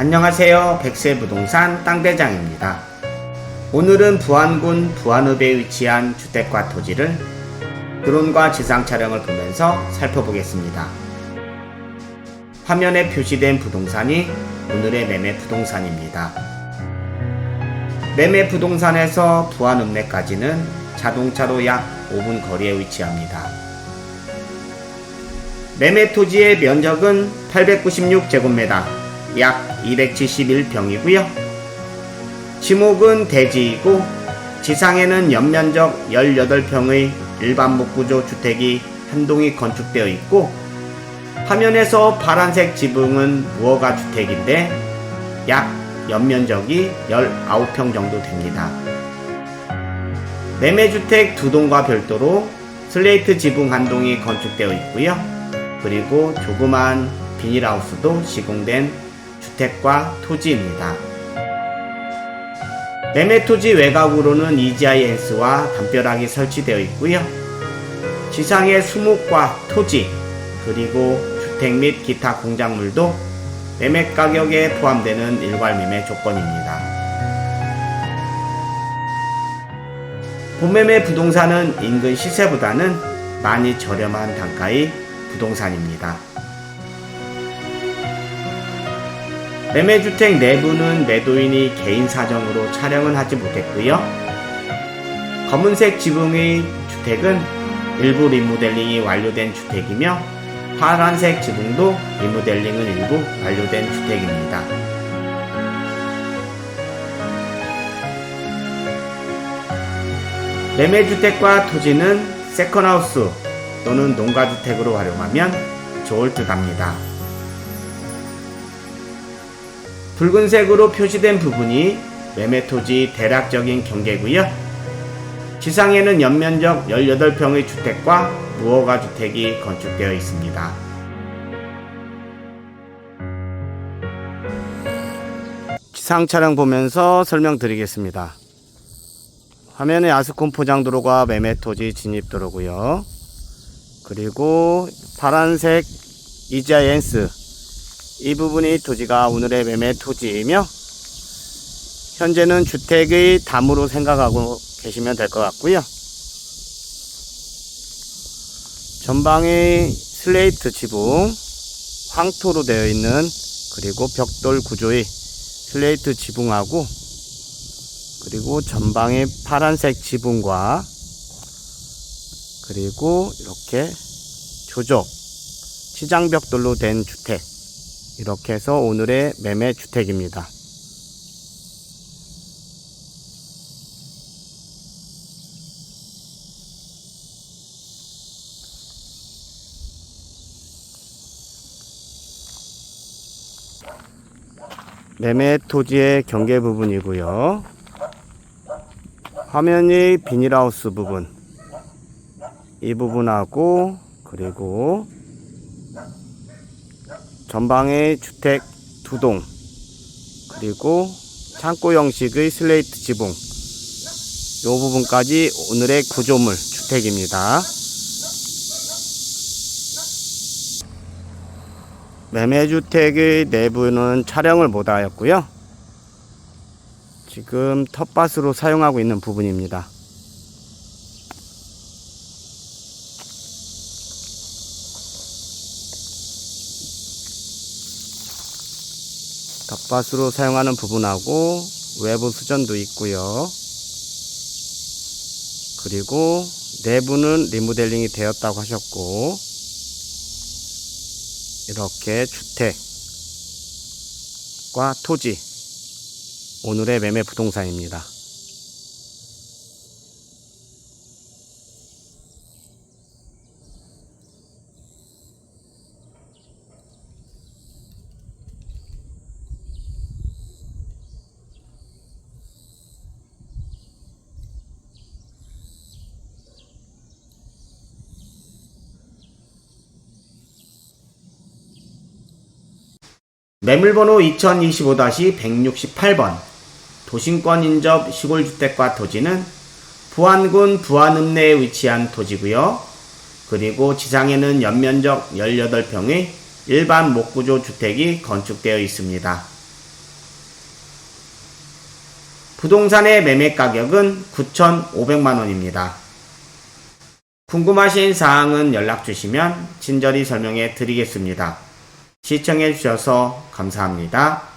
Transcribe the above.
안녕하세요. 백세부동산 땅대장입니다. 오늘은 부안군 부안읍에 위치한 주택과 토지를 드론과 지상 촬영을 보면서 살펴보겠습니다. 화면에 표시된 부동산이 오늘의 매매 부동산입니다. 매매 부동산에서 부안읍내까지는 자동차로 약 5분 거리에 위치합니다. 매매 토지의 면적은 896제곱미터, 약 271평이고요. 지목은 대지이고 지상에는 연면적 18평의 일반 목구조 주택이 한 동이 건축되어 있고 화면에서 파란색 지붕은 무허가 주택인데 약 연면적이 19평 정도 됩니다. 매매주택 두 동과 별도로 슬레이트 지붕 한 동이 건축되어 있고요. 그리고 조그만 비닐하우스도 시공된 주택과 토지입니다. 매매 토지 외곽으로는 EGIS와 담벼락이 설치되어 있고요. 지상의 수목과 토지, 그리고 주택 및 기타 공작물도 매매 가격에 포함되는 일괄 매매 조건입니다. 본매매 부동산은 인근 시세보다는 많이 저렴한 단가의 부동산입니다. 매매주택 내부는 매도인이 개인 사정으로 촬영은 하지 못했고요. 검은색 지붕의 주택은 일부 리모델링이 완료된 주택이며 파란색 지붕도 리모델링은 일부 완료된 주택입니다. 매매주택과 토지는 세컨하우스 또는 농가주택으로 활용하면 좋을 듯 합니다. 붉은색으로 표시된 부분이 매매토지 대략적인 경계고요. 지상에는 연면적 18평의 주택과 무허가 주택이 건축되어 있습니다. 지상 촬영 보면서 설명드리겠습니다. 화면에 아스콘 포장도로가 매매토지 진입도로고요. 그리고 파란색 이자이엔스 이 부분이 토지가 오늘의 매매 토지이며 현재는 주택의 담으로 생각하고 계시면 될 것 같고요. 전방의 슬레이트 지붕 황토로 되어 있는 그리고 벽돌 구조의 슬레이트 지붕하고 그리고 전방의 파란색 지붕과 그리고 이렇게 조적 치장벽돌로 된 주택 이렇게 해서 오늘의 매매 주택입니다. 매매 토지의 경계 부분이고요. 화면이 비닐하우스 부분 이 부분하고 그리고 전방에 주택 두 동 그리고 창고 형식의 슬레이트 지붕 이 부분까지 오늘의 구조물 주택입니다. 매매주택의 내부는 촬영을 못하였고요. 지금 텃밭으로 사용하고 있는 부분입니다. 텃밭으로 사용하는 부분하고 외부 수전도 있고요. 그리고 내부는 리모델링이 되었다고 하셨고 이렇게 주택과 토지 오늘의 매매 부동산입니다. 매물번호 2025-168번 도심권 인접 시골주택과 토지는 부안군 부안읍내에 위치한 토지고요. 그리고 지상에는 연면적 18평의 일반 목구조 주택이 건축되어 있습니다. 부동산의 매매 가격은 9,500만원입니다. 궁금하신 사항은 연락 주시면 친절히 설명해 드리겠습니다. 시청해주셔서 감사합니다.